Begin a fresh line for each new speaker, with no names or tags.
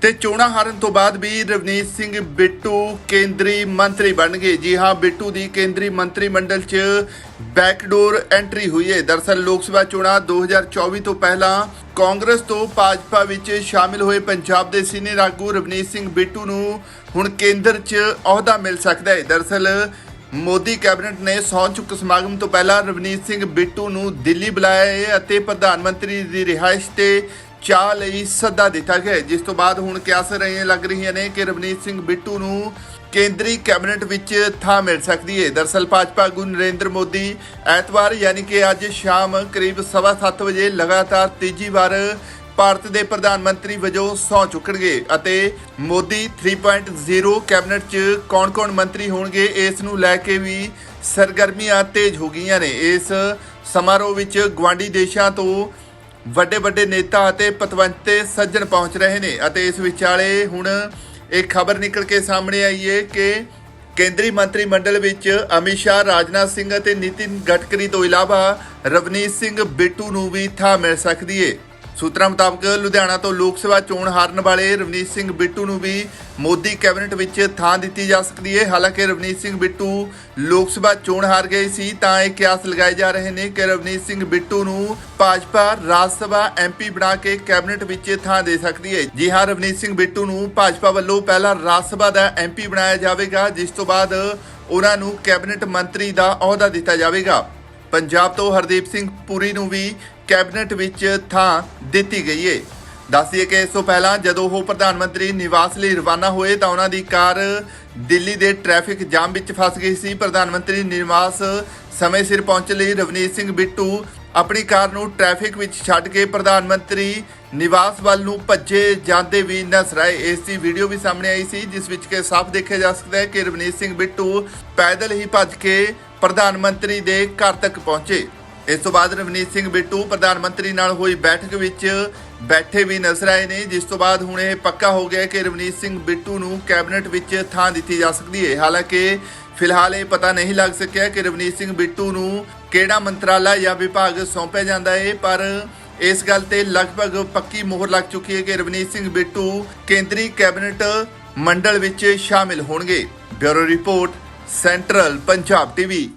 ਤੇ ਚੋਣਾਂ ਹਾਰਨ ਤੋਂ ਬਾਅਦ ਵੀ ਰਵਨੀਤ ਸਿੰਘ ਬਿੱਟੂ ਕੇਂਦਰੀ ਮੰਤਰੀ ਬਣ ਗਏ। ਜੀ ਹਾਂ, ਬਿੱਟੂ ਦੀ ਕੇਂਦਰੀ ਮੰਤਰੀ ਮੰਡਲ 'ਚ ਬੈਕਡੋਰ ਐਂਟਰੀ ਹੋਈ ਹੈ। ਦਰਸਲ ਲੋਕ ਸਭਾ ਚੋਣਾਂ 2024 ਤੋਂ ਪਹਿਲਾਂ ਕਾਂਗਰਸ ਤੋਂ ਭਾਜਪਾ ਵਿੱਚ ਸ਼ਾਮਿਲ ਹੋਏ ਪੰਜਾਬ ਦੇ ਸੀਨੀਅਰ ਆਗੂ ਰਵਨੀਤ ਸਿੰਘ ਬਿੱਟੂ ਨੂੰ ਹੁਣ ਕੇਂਦਰ 'ਚ ਅਹੁਦਾ ਮਿਲ ਸਕਦਾ ਹੈ। ਦਰਸਲ ਮੋਦੀ ਕੈਬਨਿਟ ਨੇ ਸਹੁੰ ਚੁੱਕ ਸਮਾਗਮ ਤੋਂ ਪਹਿਲਾਂ ਰਵਨੀਤ ਸਿੰਘ ਬਿੱਟੂ ਨੂੰ ਦਿੱਲੀ ਬੁਲਾਇਆ ਹੈ ਅਤੇ ਪ੍ਰਧਾਨ ਮੰਤਰੀ ਦੀ ਰਿਹਾਇਸ਼ ਤੇ ਚਾਹ ਲਈ ਸੱਦਾ ਦਿੱਤਾ ਗਿਆ ਜਿਸ ਤੋਂ ਬਾਅਦ ਹੁਣ ਕਿਆਸ ਰਹੀਆਂ ਲੱਗ ਰਹੀਆਂ ਨੇ ਕਿ ਰਵਨੀਤ ਸਿੰਘ ਬਿੱਟੂ ਨੂੰ ਕੇਂਦਰੀ ਕੈਬਨਿਟ ਵਿੱਚ ਥਾਂ ਮਿਲ ਸਕਦੀ ਹੈ। ਦਰਸਲ ਭਾਜਪਾ ਆਗੂ ਨਰਿੰਦਰ ਮੋਦੀ ਐਤਵਾਰ ਯਾਨੀ ਕਿ ਅੱਜ ਸ਼ਾਮ ਕਰੀਬ 7:30 ਵਜੇ ਲਗਾਤਾਰ ਤੀਜੀ ਵਾਰ ਭਾਰਤ ਦੇ ਪ੍ਰਧਾਨ ਮੰਤਰੀ ਵਜੋਂ ਸਹੁੰ ਚੁੱਕਣਗੇ ਅਤੇ ਮੋਦੀ 3.0 ਕੈਬਨਿਟ 'ਚ ਕੌਣ-ਕੌਣ ਮੰਤਰੀ ਹੋਣਗੇ, ਇਸ ਨੂੰ ਲੈ ਕੇ ਵੀ ਸਰਗਰਮੀਆਂ ਤੇਜ਼ ਹੋ ਗਈਆਂ ਨੇ। ਇਸ ਸਮਾਰੋਹ ਵਿੱਚ ਗਵਾਂਡੀ ਦੇਸ਼ਾਂ ਤੋਂ ਵੱਡੇ ਵੱਡੇ ਨੇਤਾ ਅਤੇ ਪਤਵੰਤੇ ਸੱਜਣ ਪਹੁੰਚ ਰਹੇ ਨੇ ਅਤੇ ਇਸ ਵਿਚਾਲੇ ਹੁਣ ਇਹ ਖਬਰ ਨਿਕਲ ਕੇ ਸਾਹਮਣੇ ਆਈ ਹੈ ਕਿ ਕੇਂਦਰੀ ਮੰਤਰੀ ਮੰਡਲ ਵਿੱਚ ਅਮਿਤ ਸ਼ਾਹ, ਰਾਜਨਾਥ ਸਿੰਘ ਅਤੇ ਨਿਤਿਨ ਗਡਕਰੀ ਤੋਂ ਇਲਾਵਾ ਰਵਨੀਤ ਸਿੰਘ ਬਿੱਟੂ ਨੂੰ ਵੀ ਥਾਂ ਮਿਲ ਸਕਦੀ ਹੈ ਸੂਤਰਾਂ ਮੁਤਾਬਕ ਲੁਧਿਆਣਾ ਤੋਂ ਲੋਕ ਸਭਾ ਚੋਣ ਹਾਰਨ ਵਾਲੇ ਰਵਨੀਤ ਸਿੰਘ ਬਿੱਟੂ ਨੂੰ ਵੀ ਮੋਦੀ ਕੈਬਨਿਟ ਵਿੱਚ ਥਾਂ ਦਿੱਤੀ ਜਾ ਸਕਦੀ ਹੈ। ਹਾਲਾਂਕਿ ਰਵਨੀਤ ਸਿੰਘ ਬਿੱਟੂ ਲੋਕ ਸਭਾ ਚੋਣ ਹਾਰ ਗਏ ਸੀ, ਤਾਂ ਇਹ ਕਿਆਸ ਲਗਾਏ ਜਾ ਰਹੇ ਨੇ ਕਿ ਰਵਨੀਤ ਸਿੰਘ ਬਿੱਟੂ ਨੂੰ ਭਾਜਪਾ ਰਾਜ ਸਭਾ ਐਮਪੀ ਬਣਾ ਕੇ ਕੈਬਨਿਟ ਵਿੱਚ ਥਾਂ ਦੇ ਸਕਦੀ ਹੈ। ਜੀ ਹਾਂ, ਰਵਨੀਤ ਸਿੰਘ ਬਿੱਟੂ ਨੂੰ ਭਾਜਪਾ ਵੱਲੋਂ ਪਹਿਲਾਂ ਰਾਜ ਸਭਾ ਦਾ ਐਮਪੀ ਬਣਾਇਆ ਜਾਵੇਗਾ, ਜਿਸ ਤੋਂ ਬਾਅਦ ਉਹਨਾਂ ਨੂੰ ਕੈਬਨਿਟ ਮੰਤਰੀ ਦਾ ਅਹੁਦਾ ਦਿੱਤਾ ਜਾਵੇਗਾ। ਪੰਜਾਬ ਤੋਂ ਹਰਦੀਪ ਸਿੰਘ ਪੁਰੀ ਨੂੰ ਵੀ ਕੈਬਨਿਟ ਵਿੱਚ ਥਾਂ ਦਿੱਤੀ ਗਈ ਹੈ ਦੱਸਦੀਏ ਕਿ ਇਸ ਤੋਂ ਪਹਿਲਾਂ ਜਦੋਂ ਉਹ ਪ੍ਰਧਾਨ ਮੰਤਰੀ ਨਿਵਾਸ ਲਈ ਰਵਾਨਾ ਹੋਏ ਤਾਂ ਉਹਨਾਂ ਦੀ ਕਾਰ ਦਿੱਲੀ ਦੇ ਟ੍ਰੈਫਿਕ ਜਾਮ ਵਿੱਚ ਫਸ ਗਈ ਸੀ। ਪ੍ਰਧਾਨ ਮੰਤਰੀ ਨਿਵਾਸ ਸਮੇਂ ਸਿਰ ਪਹੁੰਚਣ ਲਈ ਰਵਨੀਤ ਸਿੰਘ ਬਿੱਟੂ ਆਪਣੀ ਕਾਰ ਨੂੰ ਟ੍ਰੈਫਿਕ ਵਿੱਚ ਛੱਡ ਕੇ ਪ੍ਰਧਾਨ ਮੰਤਰੀ ਨਿਵਾਸ ਵੱਲ ਨੂੰ ਭੱਜੇ ਜਾਂਦੇ ਵੀ ਨਜ਼ਰ ਆਏ। ਇਸ ਦੀ ਵੀਡੀਓ ਵੀ ਸਾਹਮਣੇ ਆਈ ਸੀ, ਜਿਸ ਵਿੱਚ ਕਿ ਸਾਫ਼ ਦੇਖਿਆ ਜਾ ਸਕਦਾ ਹੈ ਕਿ ਰਵਨੀਤ ਸਿੰਘ ਬਿੱਟੂ ਪੈਦਲ ਹੀ ਭੱਜ ਕੇ ਪ੍ਰਧਾਨ ਮੰਤਰੀ ਦੇ ਘਰ ਤੱਕ ਪਹੁੰਚੇ। ਇਸ ਤੋਂ ਬਾਅਦ ਰਵਨੀਤ ਸਿੰਘ ਬਿੱਟੂ ਪ੍ਰਧਾਨ ਮੰਤਰੀ ਨਾਲ ਹੋਈ ਬੈਠਕ ਵਿੱਚ ਬੈਠੇ ਵੀ ਨਜ਼ਰ ਆਏ ਨੇ, ਜਿਸ ਤੋਂ ਬਾਅਦ ਹੁਣ ਇਹ ਪੱਕਾ ਹੋ ਗਿਆ ਕਿ ਰਵਨੀਤ ਸਿੰਘ ਬਿੱਟੂ ਨੂੰ ਕੈਬਨਿਟ ਵਿੱਚ ਥਾਂ ਦਿੱਤੀ ਜਾ ਸਕਦੀ ਹੈ। ਹਾਲਾਂਕਿ, ਫਿਲਹਾਲ ਇਹ ਪਤਾ ਨਹੀਂ ਲੱਗ ਸਕਿਆ ਕਿ ਰਵਨੀਤ ਸਿੰਘ ਬਿੱਟੂ ਨੂੰ ਕਿਹੜਾ ਮੰਤਰਾਲਾ ਜਾਂ ਵਿਭਾਗ ਸੌਂਪਿਆ ਜਾਂਦਾ ਹੈ, ਪਰ ਇਸ ਗੱਲ ਤੇ ਲਗਭਗ ਪੱਕੀ ਮੋਹਰ ਲੱਗ ਚੁੱਕੀ ਹੈ ਕਿ ਰਵਨੀਤ ਸਿੰਘ ਬਿੱਟੂ ਕੇਂਦਰੀ ਕੈਬਨਿਟ ਮੰਡਲ ਵਿੱਚ ਸ਼ਾਮਿਲ ਹੋਣਗੇ। Bureau report central Punjab TV